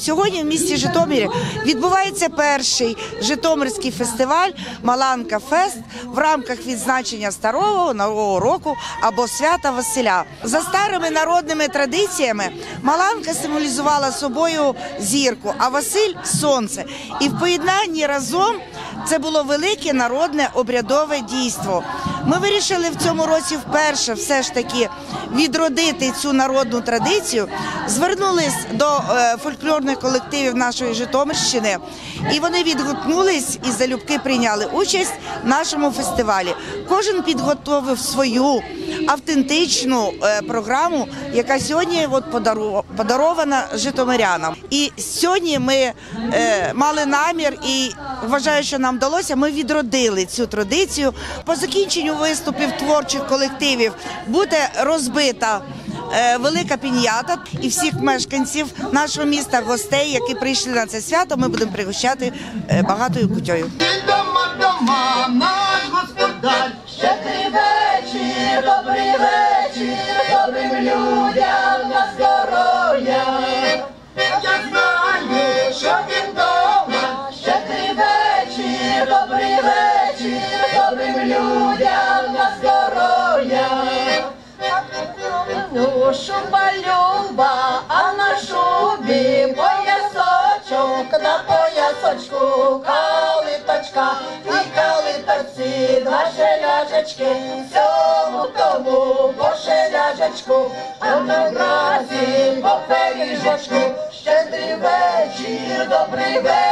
Сьогодні в місті Житомирі відбувається перший Житомирський фестиваль Маланка Фест в рамках відзначення старого нового року або свята Василя. За старими народними традиціями Маланка символізувала собою зірку, а Василь сонце. І в поєднанні разом це було велике народне обрядове дійство. Ми вирішили в цьому році вперше все ж таки відродити цю народну традицію. Звернулись до е, фольклорних колективів нашої Житомирщини, і вони відгукнулись і залюбки прийняли участь в нашому фестивалі. Кожен підготовив свою автентичну е, програму, яка сьогодні от подарована житомирянам. І сьогодні ми е, мали намір і вважаю, що нам вдалося. Ми відродили цю традицію. По закінченню виступів творчих колективів буде розбита. е, Велика пінята і всіх мешканців нашого міста, гостей, які прийшли на це свято, ми будемо пригощати е, багатою кутьою. Дома, дома, наш господар, Щедрий вечір, добрий вечір, добрим людям на Ну, шуба люба, а на шубі поясочок, на поясочку калиточка. І калиточці два шеляжечки, цьому тому по шеляжечку, а на бразі по пиріжечку, щедрий вечір, добрий вечір.